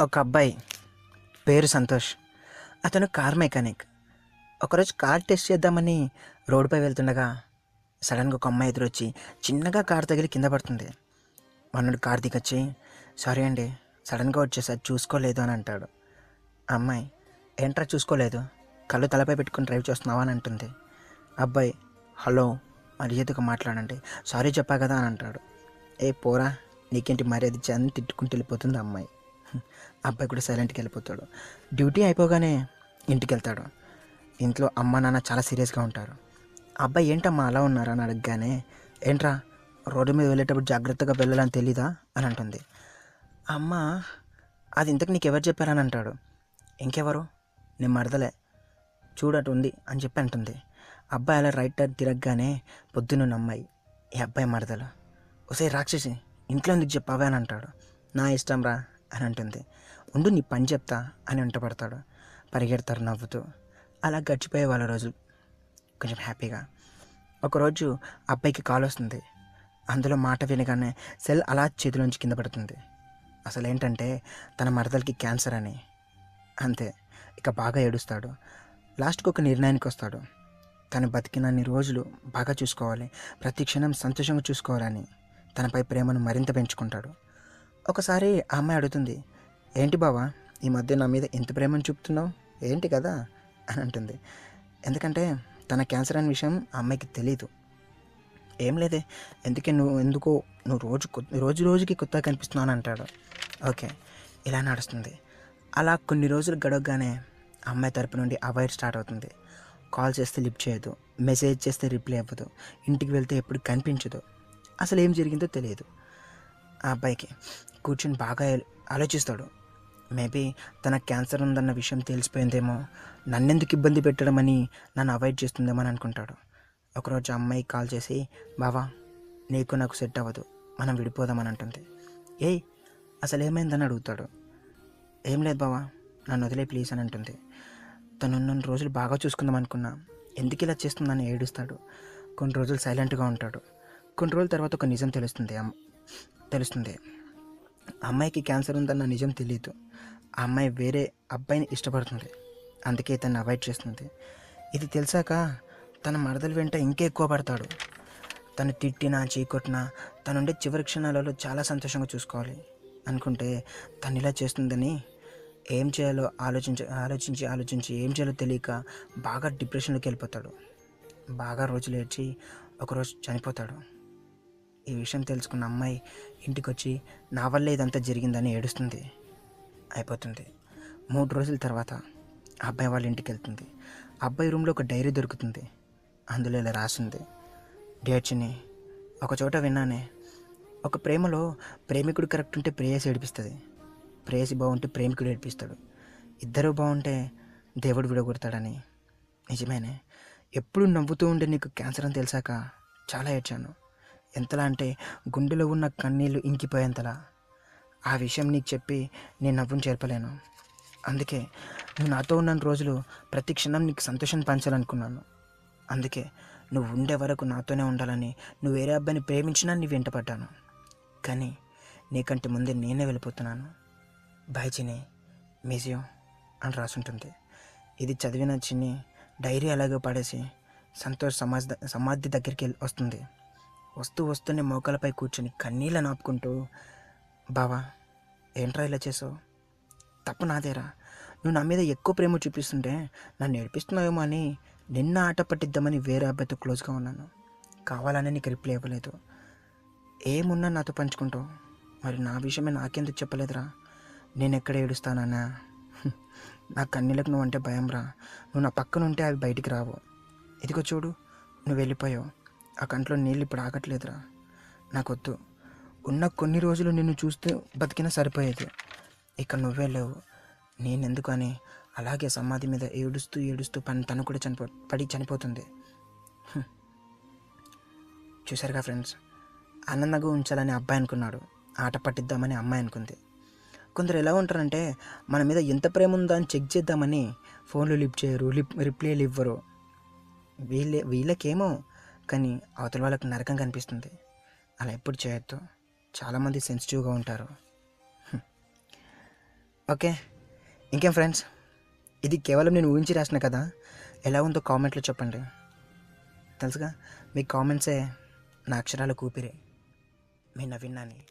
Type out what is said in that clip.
ఒక అబ్బాయి పేరు సంతోష్. అతను కార్ మెకానిక్. ఒకరోజు కార్ టెస్ట్ చేద్దామని రోడ్డుపై వెళ్తుండగా సడన్గా ఒక అమ్మాయి ఎదురొచ్చి చిన్నగా కార్ తగిలి కింద పడుతుంది. మనోడు కార్ దిగొచ్చి సారీ అండి సడన్గా వచ్చేసారి చూసుకోలేదు అని అంటాడు. అమ్మాయి ఏంట్రా చూసుకోలేదు కళ్ళు తలపై పెట్టుకుని డ్రైవ్ చేస్తున్నావా అని అంటుంది. అబ్బాయి హలో మర్యాదగా మాట్లాడండి సారీ చెప్పా కదా అని అంటాడు. ఏ పోరా నీకేంటి మర్యాద ఇచ్చి అని తిట్టుకుంటూ వెళ్ళిపోతుంది అమ్మాయి. అబ్బాయి కూడా సైలెంట్కి వెళ్ళిపోతాడు. డ్యూటీ అయిపోగానే ఇంటికి వెళ్తాడు ఇంట్లో అమ్మ నాన్న చాలా సీరియస్గా ఉంటారు. అబ్బాయి ఏంటమ్మా అలా ఉన్నారు? అని అడగగానే ఏంట్రా రోడ్డు మీద వెళ్ళేటప్పుడు జాగ్రత్తగా వెళ్ళాలని తెలీదా? అని అంటుంది. అమ్మ అది ఇంతకు నీకు ఎవరు చెప్పారని అంటాడు. ఇంకెవరు? నేను మరదలే. చూడటు ఉంది అని చెప్పి అంటుంది. అబ్బాయి అలా రైట్ టర్న్ తిరగగానే పొద్దున్న అమ్మాయి ఈ అబ్బాయి మరదలు. ఒసే రాక్షసి ఇంట్లో ఎందుకు చెప్పావే? అని అంటాడు. నా ఇష్టం రా. అని అంటుంది. ఉండు నీ పని చెప్తా అని వెంటబడతాడు పరిగెడతారు నవ్వుతూ. అలా గడిచిపోయే వాళ్ళ రోజు కొంచెం హ్యాపీగా. ఒకరోజు అబ్బాయికి కాల్ వస్తుంది. అందులో మాట వినగానే సెల్ అలా చేతిలోంచి కింద పడుతుంది. అసలు ఏంటంటే తన మరదలకి క్యాన్సర్ అని. అంతే ఇక బాగా ఏడుస్తాడు. లాస్ట్కి ఒక నిర్ణయానికి వస్తాడు. తను బతికినన్ని రోజులు బాగా చూసుకోవాలి. ప్రతి క్షణం సంతోషంగా చూసుకోవాలని తనపై ప్రేమను మరింత పెంచుకుంటాడు. ఒకసారి ఆ అమ్మాయి అడుగుతుంది ఏంటి బావా ఈ మధ్య నా మీద ఎంత ప్రేమను చూపుతున్నావు? ఏంటి కదా? అని అంటుంది. ఎందుకంటే తన క్యాన్సర్ అనే విషయం ఆ అమ్మాయికి తెలియదు ఏం లేదే ఎందుకే నువ్వు ఎందుకో నువ్వు రోజు రోజు రోజుకి కొత్తగా కనిపిస్తున్నావు అని అంటాడు. ఓకే ఇలా నడుస్తుంది. అలా కొన్ని రోజులు గడవగానే అమ్మాయి తరపు నుండి అవాయిడ్ స్టార్ట్ అవుతుంది. కాల్ చేస్తే లిఫ్ట్ చేయదు మెసేజ్ చేస్తే రిప్లై అవ్వదు ఇంటికి వెళ్తే ఎప్పుడు కనిపించదు. అసలు ఏం జరిగిందో తెలియదు. ఆ అబ్బాయికి కూర్చుని బాగా ఆలోచిస్తాడు. మేబీ తన క్యాన్సర్ ఉందన్న విషయం తెలిసిపోయిందేమో నన్నెందుకు ఇబ్బంది పెట్టడమని నన్ను అవాయిడ్ చేస్తుందేమో అని అనుకుంటాడు. ఒకరోజు అమ్మాయి కాల్ చేసి బావా నీకు నాకు సెట్ అవ్వదు మనం విడిపోదామని అంటుంది. ఏయ్ అసలు ఏమైందని అడుగుతాడు. ఏం లేదు బావా నన్ను వదిలే ప్లీజ్ అని అంటుంది. తను నన్ను రోజులు బాగా చూసుకుందాం అనుకున్నా ఎందుకు ఇలా చేస్తుందని ఏడుస్తాడు. కొన్ని రోజులు సైలెంట్గా ఉంటాడు. కొన్ని రోజుల తర్వాత ఒక నిజం తెలుస్తుంది తెలుస్తుంది. అమ్మాయికి క్యాన్సర్ ఉందన్న నిజం తెలియదు ఆ అమ్మాయి వేరే అబ్బాయిని ఇష్టపడుతుంది. అందుకే తను అవాయిడ్ చేస్తుంది. ఇది తెలిసాక తన మరదలు వెంట ఇంకా ఎక్కువ పడతాడు. తను తిట్టినా చీకొట్టినా తనుండే చివరి క్షణాలలో చాలా సంతోషంగా చూసుకోవాలి. అనుకుంటే తను ఇలా చేస్తుందని ఏం చేయాలో ఆలోచించి ఆలోచించి ఆలోచించి ఏం చేయాలో తెలియక బాగా డిప్రెషన్లోకి వెళ్ళిపోతాడు. బాగా రోజులు ఏడ్చి ఒకరోజు చనిపోతాడు. ఈ విషయం తెలుసుకున్న అమ్మాయి ఇంటికి వచ్చి నా వల్ల ఇదంతా జరిగిందని ఏడుస్తుంది. అయిపోతుంది. మూడు రోజుల తర్వాత ఆ అబ్బాయి వాళ్ళ ఇంటికి వెళ్తుంది అబ్బాయి రూమ్లో ఒక డైరీ దొరుకుతుంది. అందులో ఇలా రాసింది. డేట్స్ని ఒక చోట విన్నానే ఒక ప్రేమలో ప్రేమికుడు కరెక్ట్ ఉంటే ప్రేయసి ఏడిపిస్తుంది. ప్రేయసి బాగుంటే ప్రేమికుడు ఏడిపిస్తాడు. ఇద్దరు బాగుంటే దేవుడు విడగొడతాడని. నిజమేనే ఎప్పుడు నవ్వుతూ ఉండే నీకు క్యాన్సర్ అని తెలిసాక చాలా ఏడ్చాను. ఎంతలా అంటే గుండెలో ఉన్న కన్నీళ్ళు ఇంకిపోయేంతలా. ఆ విషయం నీకు చెప్పి నేను నవ్వును చేర్పలేను. అందుకే నువ్వు నాతో ఉన్న రోజులు ప్రతి క్షణం నీకు సంతోషం పంచాలనుకున్నాను. అందుకే నువ్వు ఉండే వరకు నాతోనే ఉండాలని నువ్వు వేరే అబ్బాయిని ప్రేమించినా నీ వెంట పడ్డాను. కానీ నీకంటే ముందే నేనే వెళ్ళిపోతున్నాను. బాయ్ మ్యూజియం అని రాసుంటుంది. ఇది చదివిన చిన్ని డైరీ అలాగే పడేసి సంతోష్ సమాజ్ సమాధి దగ్గరికి వెళ్ళి వస్తుంది. వస్తూ వస్తూనే మోకాలపై కూర్చుని కన్నీళ్ళ నాపుకుంటూ బావా ఏంట్రా ఇలా చేసావు? తప్పు నాదేరా. నువ్వు నా మీద ఎక్కువ ప్రేమ చూపిస్తుంటే నన్ను ఏడిపిస్తున్నావేమో అని నిన్న ఆట పట్టిద్దామని వేరే అబ్బాయితో క్లోజ్గా ఉన్నాను. కావాలని నీకు రిప్లై ఇవ్వలేదు. ఏమున్నా నాతో పంచుకుంటావు. మరి నా విషయమే నాకెందుకు చెప్పలేదురా? నేను ఎక్కడ ఏడుస్తానన్నా? నా కన్నీళ్ళకు నువ్వు అంటే భయం రా నువ్వు నా పక్కన ఉంటే అవి బయటికి రావు. ఇదిగో చూడు నువ్వు వెళ్ళిపోయావు. ఆ కంట్లో నీళ్ళు ఇప్పుడు ఆగట్లేదురా. నాకొద్దు. ఉన్న కొన్ని రోజులు నిన్ను చూస్తే బతికినా సరిపోయేది. ఇక నువ్వే లేవు. నేనెందుకు అని అలాగే సమాధి మీద ఏడుస్తూ ఏడుస్తూ పని తను కూడా చనిపో పడి చనిపోతుంది. చూసారుగా ఫ్రెండ్స్? ఆనందంగా ఉంచాలని అబ్బాయి అనుకున్నాడు. ఆట పట్టిద్దామని అమ్మాయి అనుకుంది. కొందరు ఎలా ఉంటారంటే మన మీద ఎంత ప్రేమ ఉందా అని చెక్ చేద్దామని ఫోన్లు లిఫ్ట్ చేయరు లిప్ రిప్లైలు ఇవ్వరు. వీళ్ళే వీళ్ళకేమో కానీ అవతల వాళ్ళకి నరకం కనిపిస్తుంది. అలా ఎప్పుడు చేయొద్దు. చాలామంది సెన్సిటివ్గా ఉంటారు. ఓకే. ఇంకేం ఫ్రెండ్స్? ఇది కేవలం నేను ఊహించి రాసిన కదా. ఎలా ఉందో కామెంట్లో చెప్పండి. తెలుసుగా? మీ కామెంట్సే నా అక్షరాలు కూపిరే. మీ నవ్విన్నాని